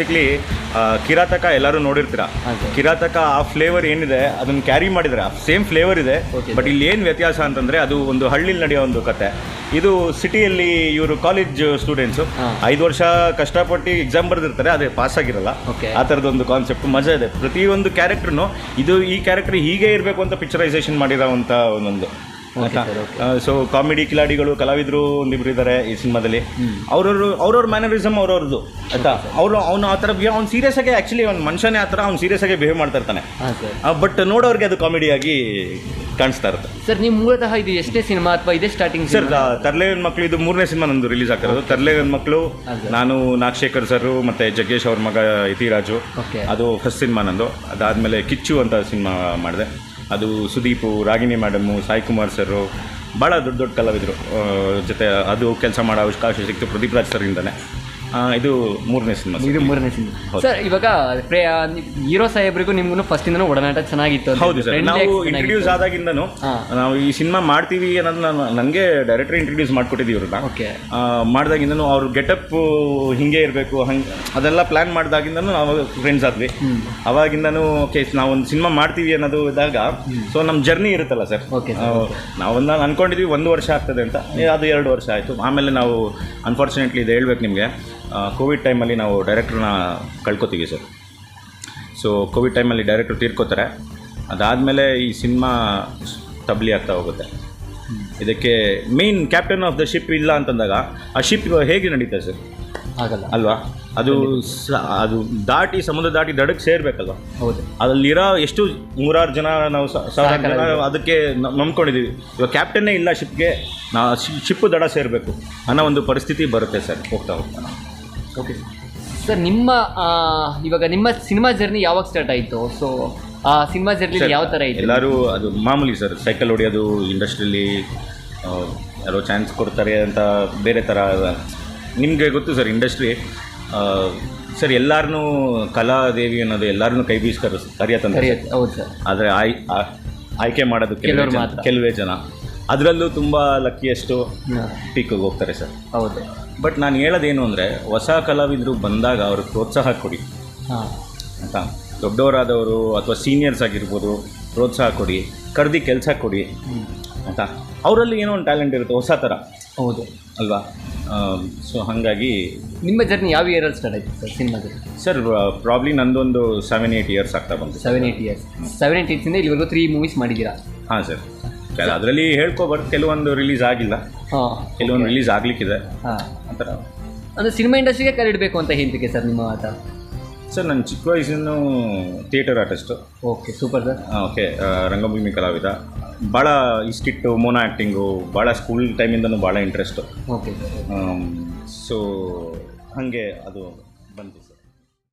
Basically Kirataka ಎಲ್ಲರೂ ನೋಡಿರ್ತೀರ? ಕಿರಾತಕ ಆ ಫ್ಲೇವರ್ ಏನಿದೆ ಅದನ್ನ ಕ್ಯಾರಿ ಮಾಡಿದ್ರೆ ಸೇಮ್ ಫ್ಲೇವರ್ ಇದೆ ಬಟ್ ಇಲ್ಲಿ ಏನು ವ್ಯತ್ಯಾಸ ಅಂತಂದ್ರೆ ಅದು ಒಂದು ಹಳ್ಳಿಲಿ ನಡೆಯೋ ಒಂದು ಕತೆ. ಇದು ಸಿಟಿಯಲ್ಲಿ ಇವರು ಕಾಲೇಜ್ ಸ್ಟೂಡೆಂಟ್ಸು. ಐದು ವರ್ಷ ಕಷ್ಟಪಟ್ಟು ಎಕ್ಸಾಮ್ ಬರೆದಿರ್ತಾರೆ ಅದೇ ಪಾಸ್ ಆಗಿರಲ್ಲ. ಓಕೆ ಆ ಥರದೊಂದು ಕಾನ್ಸೆಪ್ಟ್ ಮಜಾ ಇದೆ. ಪ್ರತಿಯೊಂದು ಕ್ಯಾರೆಕ್ಟ್ರೂ ಇದು ಈ ಕ್ಯಾರೆಕ್ಟರ್ ಹೀಗೆ ಇರಬೇಕು ಅಂತ ಪಿಕ್ಚರೈಸೇಷನ್ ಮಾಡಿರೋ ಒಂದೊಂದು. ಸೊ ಕಾಮಿಡಿ ಕಿಲಾಡಿಗಳು ಕಲಾವಿದರು ಒಂದಿಬ್ರು ಇದ್ದಾರೆ ಈ ಸಿನಿಮಾದಲ್ಲಿ. ಅವ್ರವ್ರು ಅವ್ರವ್ರ ಮ್ಯಾನರಿಸಮ್ ಅವ್ರವ್ರದ್ದು ಆಯ್ತಾ? ಅವರು ಅವನು ಆ ಥರ ಬಿಹೇವ್ ಅವ್ನು ಸೀರಿಯಸ್ ಆಗಿ ಆ್ಯಕ್ಚುಲಿ ಅವ್ನು ಮನುಷ್ಯನೇ ಆ ಥರ ಅವ್ನು ಸೀರಿಯಸ್ ಆಗಿ ಬಿಹೇವ್ ಮಾಡ್ತಾ ಇರ್ತಾನೆ. ಬಟ್ ನೋಡೋರಿಗೆ ಅದು ಕಾಮಿಡಿಯಾಗಿ ಕಾಣಿಸ್ತಾ ಇರುತ್ತೆ. ಸರ್ ನೀವು ಮೂಲತಃ ಇದು ಎಷ್ಟೇ ಸಿನಿಮಾ ಅಥವಾ ಇದೇ ಸ್ಟಾರ್ಟಿಂಗ್ ಸರ್ ತರ್ಲೆ ಮಕ್ಕಳು ಇದು ಮೂರನೇ ಸಿನಿಮಾ ನಂದು ರಿಲೀಸ್ ಆಗ್ತಿರೋದು. ತರ್ಲೆ ಮಕ್ಕಳು ನಾನು ನಾಗಶೇಖರ್ ಸರ್ ಮತ್ತೆ ಜಗ್ಗೇಶ್ ಅವ್ರ ಮಗ ಇತಿರಾಜು. ಅದು ಫಸ್ಟ್ ಸಿನಿಮಾ ನಂದು. ಅದಾದಮೇಲೆ ಕಿಚ್ಚು ಅಂತ ಸಿನಿಮಾ ಮಾಡಿದೆ. ಅದು ಸುದೀಪು ರಾಗಿಣಿ ಮೇಡಮು ಸಾಯಿ ಕುಮಾರ್ ಸರು ಭಾಳ ದೊಡ್ಡ ದೊಡ್ಡ ಕಲಾವಿದರು. ಜೊತೆ ಅದು ಕೆಲಸ ಮಾಡೋ ಅವಕಾಶ ಸಿಕ್ತು ಪ್ರದೀಪ್ ರಾಜ್ ಸರ್ ಆ, ಇದು ಮೂರನೇ ಸಿನಿಮಾ ಇದು ಮೂರನೇ ಸಿನಿಮಾ. ಸರ್ ಇವಾಗ ಹೀರೋ ಸಾಹೇಬ್ರಿಗೂ ನಿಮ್ಗೂ ಫಸ್ಟ್ ಇಂದನೂ ಒಡನಾಟ ಚೆನ್ನಾಗಿತ್ತು ಹೌದು ಸರ್. ನಾವು ಇಂಟ್ರೊಡ್ಯೂಸ್ ಆದಾಗಿಂದನು ನಾವು ಈ ಸಿನಿಮಾ ಮಾಡ್ತೀವಿ ಅನ್ನೋದು ನಾನು ನನಗೆ ಡೈರೆಕ್ಟರ್ ಇಂಟ್ರೊಡ್ಯೂಸ್ ಮಾಡಿಕೊಟ್ಟಿದ್ದೀವಿ ಇವ್ರನ್ನ ಓಕೆ. ಆ, ಮಾಡ್ದಾಗಿಂದನೂ ಅವ್ರ ಗೆಟಪ್ ಹಿಂಗೆ ಇರಬೇಕು ಹಂಗೆ ಅದೆಲ್ಲ ಪ್ಲ್ಯಾನ್ ಮಾಡಿದಾಗಿಂದನು ನಾವು ಫ್ರೆಂಡ್ಸ್ ಆದ್ವಿ. ಅವಾಗಿಂದನು ಓಕೆ ನಾವು ಒಂದು ಸಿನಿಮಾ ಮಾಡ್ತೀವಿ ಅನ್ನೋದು ಇದ್ದಾಗ ಸೊ ನಮ್ಮ ಜರ್ನಿ ಇರುತ್ತಲ್ಲ ಸರ್. ಓಕೆ ನಾವು ನಾವೊಂದು ಅನ್ಕೊಂಡಿದ್ವಿ ಒಂದು ವರ್ಷ ಆಗ್ತದೆ ಅಂತ. ಅದು ಎರಡು ವರ್ಷ ಆಯಿತು. ಆಮೇಲೆ ನಾವು ಅನ್ಫಾರ್ಚುನೇಟ್ಲಿ ಇದು ಹೇಳ್ಬೇಕು ನಿಮಗೆ. ಕೋವಿಡ್ ಟೈಮಲ್ಲಿ ನಾವು ಡೈರೆಕ್ಟ್ರನ್ನ ಕಳ್ಕೊತೀವಿ ಸರ್ ಸೊ ಕೋವಿಡ್ ಟೈಮಲ್ಲಿ ಡೈರೆಕ್ಟ್ರು ತೀರ್ಕೋತಾರೆ. ಅದಾದಮೇಲೆ ಈ ಸಿನಿಮಾ ತಬ್ಲಿ ಆಗ್ತಾ ಹೋಗುತ್ತೆ. ಇದಕ್ಕೆ main captain of the ship ಇಲ್ಲ ಅಂತಂದಾಗ ಆ ಶಿಪ್ ಹೇಗೆ ನಡೀತದೆ ಸರ್ ಆಗಲ್ಲ ಅಲ್ವಾ? ಅದು ಅದು ದಾಟಿ ಸಮುದ್ರ ದಾಟಿ ದಡಕ್ಕೆ ಸೇರಬೇಕಲ್ವಾ? ಹೌದು. ಅಲ್ಲಿರೋ ಎಷ್ಟು ನೂರಾರು ಜನ ನಾವು ಸ- ಸಾವಿರಾರು ಜನ ಅದಕ್ಕೆ ನಂಬ್ಕೊಂಡಿದ್ದೀವಿ ಇವಾಗ ಕ್ಯಾಪ್ಟನ್ನೇ ಇಲ್ಲ ಶಿಪ್ಗೆ ನಾ ಶಿಪ್ ದಡ ಸೇರಬೇಕು ಅನ್ನೋ ಒಂದು ಪರಿಸ್ಥಿತಿ ಬರುತ್ತೆ ಸರ್ ಹೋಗ್ತಾ ಹೋಗ್ತಾ. ಓಕೆ ಸರ್ ನಿಮ್ಮ ಇವಾಗ ನಿಮ್ಮ ಸಿನಿಮಾ ಜರ್ನಿ ಯಾವಾಗ ಸ್ಟಾರ್ಟ್ ಆಯಿತು? ಸೊ ಆ ಸಿನಿಮಾ ಜರ್ನಿ ಯಾವ ಥರ ಇತ್ತು ಎಲ್ಲರೂ ಅದು ಮಾಮೂಲಿ ಸರ್ ಸೈಕಲ್ ಹೊಡೆಯೋದು ಇಂಡಸ್ಟ್ರಿಲಿ ಯಾರೋ ಚಾನ್ಸ್ ಕೊಡ್ತಾರೆ ಅಂತ ಬೇರೆ ಥರ ನಿಮಗೆ ಗೊತ್ತು ಸರ್ ಇಂಡಸ್ಟ್ರಿ ಸರ್ ಎಲ್ಲರನ್ನೂ ಕಲಾದೇವಿ ಅನ್ನೋದು ಎಲ್ಲರನ್ನೂ ಕೈ ಬೀಸ್ ಕರೆಸ್ ಕರೆಯತ್ತಂದ್ರೆ ಕರೆಯುತ್ತೆ ಹೌದು ಸರ್ ಆದರೆ ಆಯ್ ಆಯ್ಕೆ ಮಾಡೋದು. ಕೆಲವೇ ಜನ. ಅದರಲ್ಲೂ ತುಂಬ ಲಕ್ಕಿಯಷ್ಟು ಪೀಕಿಗೆ ಹೋಗ್ತಾರೆ ಸರ್. ಹೌದು. ಬಟ್ ನಾನು ಹೇಳೋದೇನು ಅಂದರೆ ಹೊಸ ಕಲಾವಿದರು ಬಂದಾಗ ಅವ್ರಿಗೆ ಪ್ರೋತ್ಸಾಹ ಕೊಡಿ. ಹಾಂ. ಆಯಿತಾ ದೊಡ್ಡವರಾದವರು ಅಥವಾ ಸೀನಿಯರ್ಸ್ ಆಗಿರ್ಬೋದು ಪ್ರೋತ್ಸಾಹ ಕೊಡಿ ಕರೆದಿ ಕೆಲಸ ಕೊಡಿ ಆಯಿತಾ ಅವರಲ್ಲಿ ಏನೋ ಒಂದು ಟ್ಯಾಲೆಂಟ್ ಇರುತ್ತೆ ಹೊಸ ಥರ ಹೌದು. ಅಲ್ವಾ? ಸೊ ಹಾಗಾಗಿ ನಿಮ್ಮ ಜರ್ನಿ ಯಾವ ಇಯರಲ್ಲಿ ಸ್ಟಾರ್ಟ್ ಆಯಿತು sir cinema journey sir probably ನಂದೊಂದು ಸೆವೆನ್ ಏಯ್ಟ್ ಇಯರ್ಸ್ ಆಗ್ತಾ ಬಂತು. Seven eight years seven eight ಇಯರ್ಸಿಂದ ಇಲ್ಲಿವರೆಗೂ ತ್ರೀ ಮೂವೀಸ್ ಮಾಡಿದ್ದೀರಾ? ಹಾಂ ಸರ್. ಅದರಲ್ಲಿ ಹೇಳ್ಕೊಬಾರ್ದು ಕೆಲವೊಂದು ರಿಲೀಸ್ ಆಗಿಲ್ಲ. ಹಾಂ ಕೆಲವೊಂದು ರಿಲೀಸ್ ಆಗ್ಲಿಕ್ಕಿದೆ. ಹಾಂ. ಆ ಥರ. ಅಂದರೆ ಸಿನಿಮಾ ಇಂಡಸ್ಟ್ರಿಗೆ ಕರೆಯಿಡಬೇಕು ಅಂತ ಹೇಳ್ತಿಕೆ ಸರ್ ನಿಮ್ಮ ಆಟ ಸರ್ ನಾನು ಚಿಕ್ಕ ವಯಸ್ಸಿನ theatre artist okay super sir okay ರಂಗಭೂಮಿ ಕಲಾವಿದ. ಭಾಳ ಇಷ್ಟಿಟ್ಟು ಮೋನೋ ಆ್ಯಕ್ಟಿಂಗು ಭಾಳ ಸ್ಕೂಲ್ ಟೈಮಿಂದನೂ ಭಾಳ ಇಂಟ್ರೆಸ್ಟು ಓಕೆ ಸೊ ಹಾಗೆ ಅದು ಬಂತು